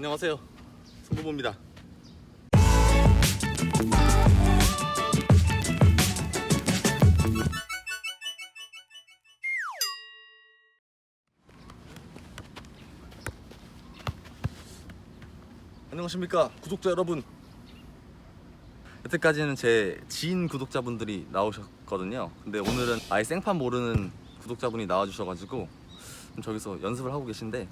안녕하세요. 송부모입니다. 안녕하십니까 구독자 여러분. 여태까지는 제 지인 구독자분들이 나오셨거든요. 근데 오늘은 아예 생판 모르는 구독자분이 나와주셔가지고 좀 저기서 연습을 하고 계신데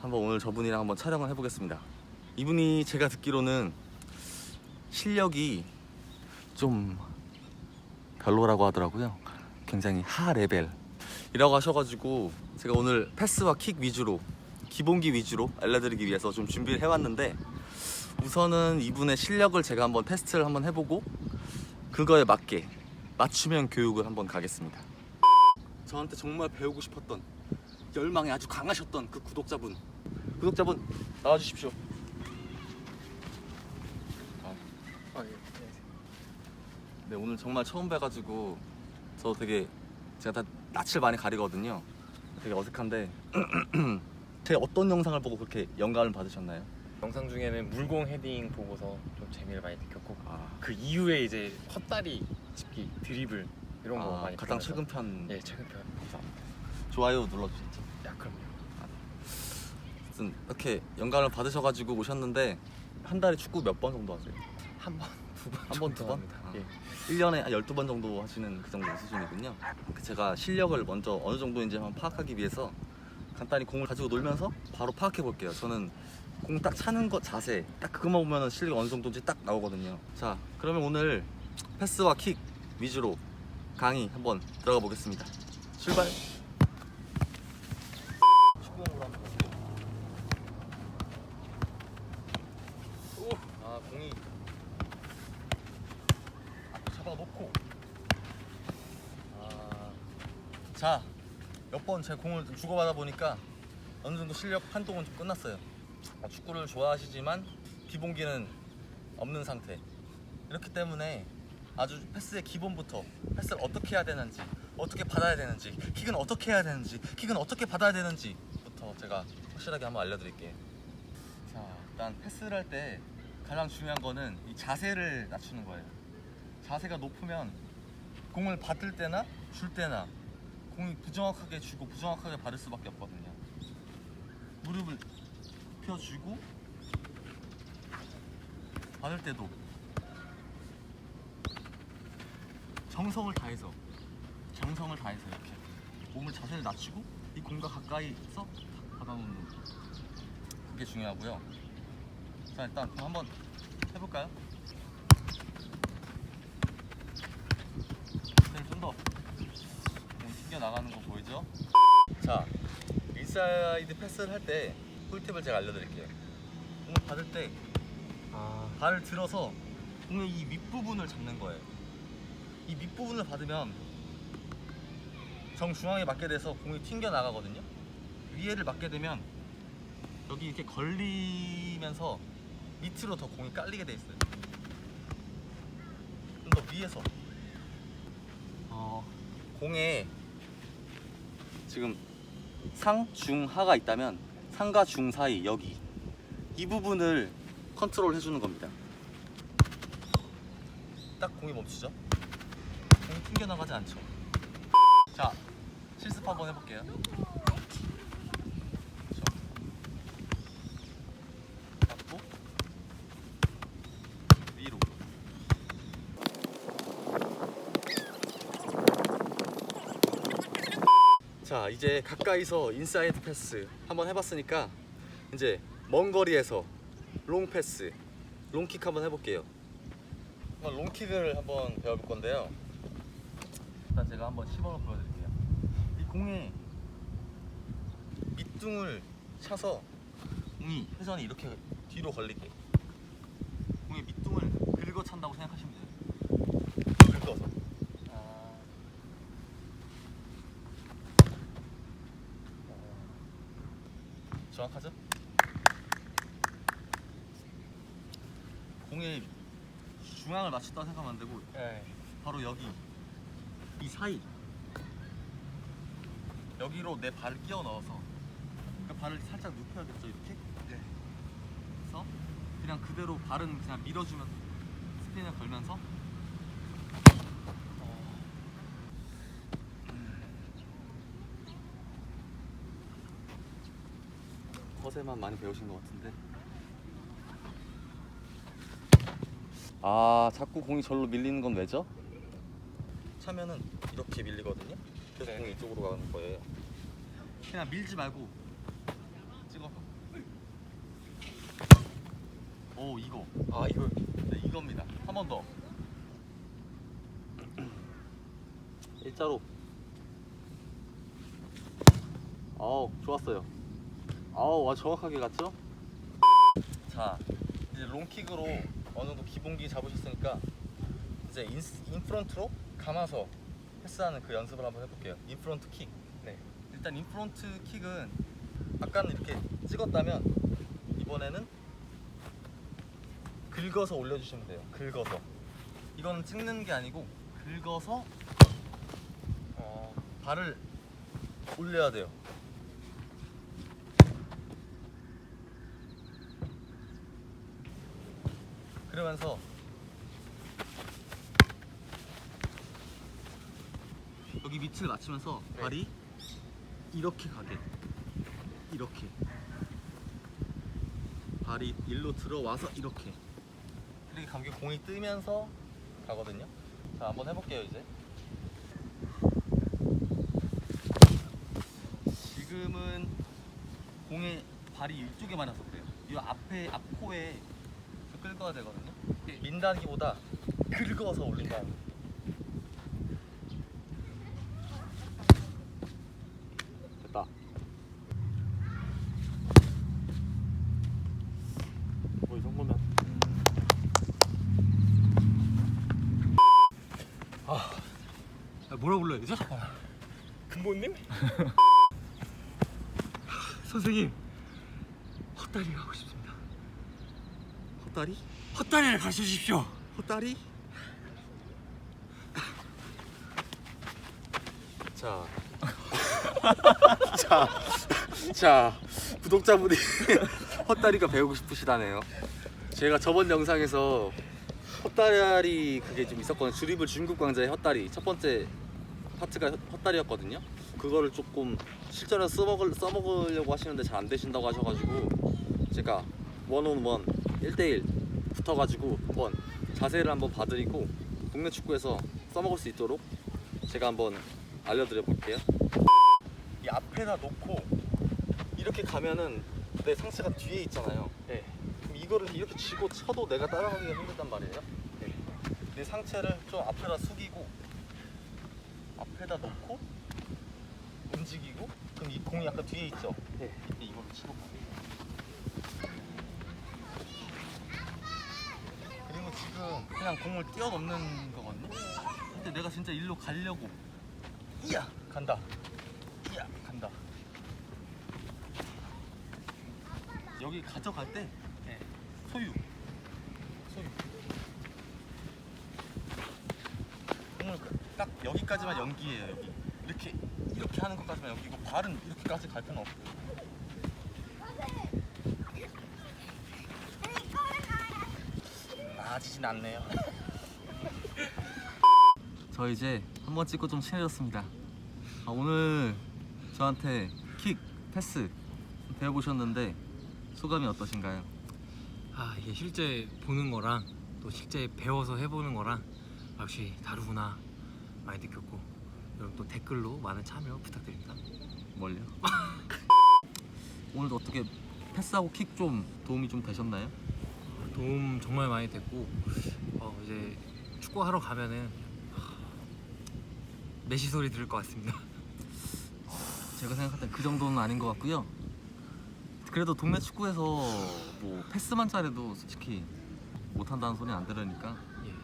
한번 오늘 저분이랑 한번 촬영을 해보겠습니다. 이분이 제가 듣기로는 실력이 좀 별로라고 하더라고요. 굉장히 하 레벨이라고 하셔가지고 제가 오늘 패스와 킥 위주로 기본기 위주로 알려드리기 위해서 좀 준비를 해왔는데 우선은 이분의 실력을 제가 한번 테스트를 한번 해보고 그거에 맞게 맞춤형 교육을 한번 가겠습니다. 저한테 정말 배우고 싶었던 열망이 아주 강하셨던 그 구독자분 구독자분 나와주십시오. 아, 예. 네 오늘 정말 처음 뵈가지고 저 되게 제가 다 낯을 많이 가리거든요. 되게 어색한데 제 어떤 영상을 보고 그렇게 영감을 받으셨나요? 영상 중에는 물공 헤딩 보고서 좀 재미를 많이 느꼈고 아, 그 이후에 이제 헛다리 짚기 드리블 이런 거 아, 많이 가장 보면서- 최근 편 예 최근 편 감사합니다. 좋아요 눌러주셨죠. 아무튼 이렇게 영감을 받으셔가지고 오셨는데 한 달에 축구 몇 번 정도 하세요? 한 번 두 번 한 번, 두 번? 합니다. 아. 예 1년에 한 12번 정도 하시는 그 정도 수준이군요. 그 제가 실력을 먼저 어느 정도인지 한번 파악하기 위해서 간단히 공을 가지고 놀면서 바로 파악해 볼게요. 저는 공 딱 차는 것 자세 딱 그것만 보면 실력이 어느 정도인지 딱 나오거든요. 자, 그러면 오늘 패스와 킥 위주로 강의 한번 들어가 보겠습니다. 출발. 축구공으로 한번 볼게요. 오, 아 공이 앞에 잡아놓고 아, 자, 몇번제 공을 좀 주고받아 보니까 어느 정도 실력 한동은 좀 끝났어요. 아, 축구를 좋아하시지만 기본기는 없는 상태. 이렇기 때문에 아주 패스의 기본부터 패스를 어떻게 해야 되는지, 어떻게 받아야 되는지, 킥은 어떻게 해야 되는지, 킥은 어떻게 받아야 되는지부터 제가 확실하게 한번 알려드릴게요. 자, 일단 패스를 할 때 가장 중요한 거는 이 자세를 낮추는 거예요. 자세가 높으면 공을 받을 때나 줄 때나 공이 부정확하게 주고 부정확하게 받을 수밖에 없거든요. 무릎을 펴주고 받을 때도 정성을 다해서 정성을 다해서 이렇게 몸을 자세를 낮추고 이 공과 가까이서 받아놓는 그게 중요하고요. 자 일단 한번 해볼까요? 좀더 튕겨 나가는 거 보이죠? 자 인사이드 패스를 할 때 꿀팁을 제가 알려드릴게요. 공을 받을 때 아 발을 들어서 공의 이 밑부분을 잡는 거예요. 이 밑부분을 받으면 정중앙에 맞게 돼서 공이 튕겨 나가거든요. 위에를 맞게 되면 여기 이렇게 걸리면서 밑으로 더 공이 깔리게 돼 있어요. 좀 더 위에서 어, 공에 지금 상, 중, 하가 있다면 상과 중 사이 여기 이 부분을 컨트롤 해주는 겁니다. 딱 공이 멈추죠? 공이 튕겨나가지 않죠? 자, 실습 한번 해볼게요. 그렇죠. 잡고 위로. 자, 이제 가까이서 인사이드 패스 한번 해봤으니까 이제 먼 거리에서 롱 패스, 롱킥 한번 해볼게요. 한번 롱킥을 한번 배워볼 건데요. 일단 제가 한번 시범을 보여드릴게요. 이 공에 밑둥을 차서 공이 회전이 이렇게 뒤로 걸리게 공의 밑둥을 긁어 찬다고 생각하시면 돼요. 긁어서. 아, 정확하죠? 공의 중앙을 맞췄다고 생각하면 안 되고 예. 바로 여기 이 사이 여기로 내 발을 끼워 넣어서 그 발을 살짝 눕혀야겠죠 이렇게 상태에서 그냥 그대로 발은 그냥 밀어주면 스핀을 걸면서 어, 허세만 많이 배우신 것 같은데. 아 자꾸 공이 절로 밀리는 건 왜죠? 차면은 이렇게 밀리거든요. 그래서 네. 공이 이쪽으로 가는 거예요. 그냥 밀지 말고 찍어서. 오 이거. 아 이걸 네 이겁니다. 한 번 더. 일자로. 아우 좋았어요 아우 와 정확하게 갔죠? 자 이제 롱킥으로 어느 정도 기본기 잡으셨으니까 이제 인, 인프런트로 감아서 패스하는 그 연습을 한번 해볼게요. 인프런트 킥. 네. 일단 인프런트 킥은 아까는 이렇게 찍었다면 이번에는 긁어서 올려주시면 돼요. 긁어서. 이거는 찍는 게 아니고 긁어서 어, 발을 올려야 돼요 그러면서 여기 밑을 맞추면서 네. 발이 이렇게 가게. 이렇게. 발이 일로 들어와서 이렇게. 이렇게 감기 공이 뜨면서 가거든요. 자 한번 해볼게요 이제. 지금은 공에 발이 이쪽에 많아서 그래요. 이 앞에 앞코에 긁어야 되거든요 민다기보다 긁어서 올린다 됐다 뭐이 정도면 아, 뭐라 불러야 되죠? 근본님? 선생님 헛다리 가고 싶습니다. 헛다리? 헛다리를 가르쳐 주십시오. 헛다리? 자. 자. 자. 구독자분이 헛다리가 배우고 싶으시다네요. 제가 저번 영상에서 헛다리 그게 좀 있었거든요. 드리블 중국 강자의 헛다리. 첫 번째 파트가 헛- 헛다리였거든요. 그거를 조금 실전에서 써먹을, 써먹으려고 하시는데 잘 안 되신다고 하셔가지고 제가 원온원 1대1 붙어가지고 한번 자세를 한번 봐드리고 동네 축구에서 써먹을 수 있도록 제가 한번 알려드려 볼게요. 이 앞에다 놓고 이렇게 가면은 내 상체가 뒤에 있잖아요. 네. 그럼 이거를 이렇게 쥐고 쳐도 내가 따라가기가 힘들단 말이에요. 네. 내 상체를 좀 앞에다 숙이고 앞에다 놓고 움직이고 그럼 이 공이 아까 뒤에 있죠? 네. 이걸로 치고 가요. 그리고 지금 그냥 공을 뛰어넘는 거거든요. 근데 내가 진짜 일로 가려고 이야 간다. 이야 간다. 여기 가져갈 때 네. 소유 소유 공을 그- 딱 여기까지만 연기해요 여기 이렇게 이렇게 하는 것까지만 연기고 발은 이렇게까지 갈 필요는 없고 나아지진 않네요 저 이제 한 번 찍고 좀 친해졌습니다 아, 오늘 저한테 킥, 패스 배워보셨는데 소감이 어떠신가요? 아 이게 실제 보는 거랑 또 실제 배워서 해보는 거랑 역시 다르구나 많이 느꼈고 여러분 또 댓글로 많은 참여 부탁드립니다. 뭘요? 오늘도 어떻게 패스하고 킥 좀 도움이 좀 되셨나요? 도움 정말 많이 됐고 어, 이제 축구 하러 가면은 하, 메시 소리 들을 것 같습니다. 제가 생각할 땐그 정도는 아닌 것 같고요. 그래도 동네 축구에서 뭐 패스만 잘해도 솔직히 못한다는 소리 안 들으니까 예.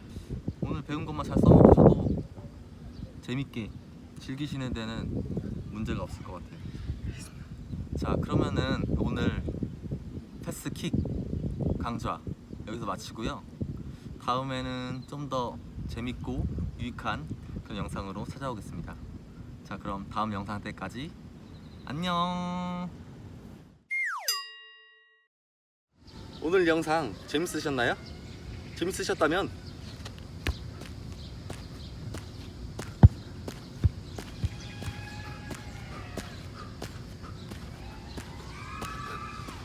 오늘 배운 것만 잘 써먹으셔도 재밌게 즐기시는 데는 문제가 없을 것 같아요. 자 그러면은 오늘 패스 킥 강좌 여기서 마치고요. 다음에는 좀 더 재밌고 유익한 그런 영상으로 찾아오겠습니다. 자 그럼 다음 영상 때까지 안녕. 오늘 영상 재밌으셨나요? 재밌으셨다면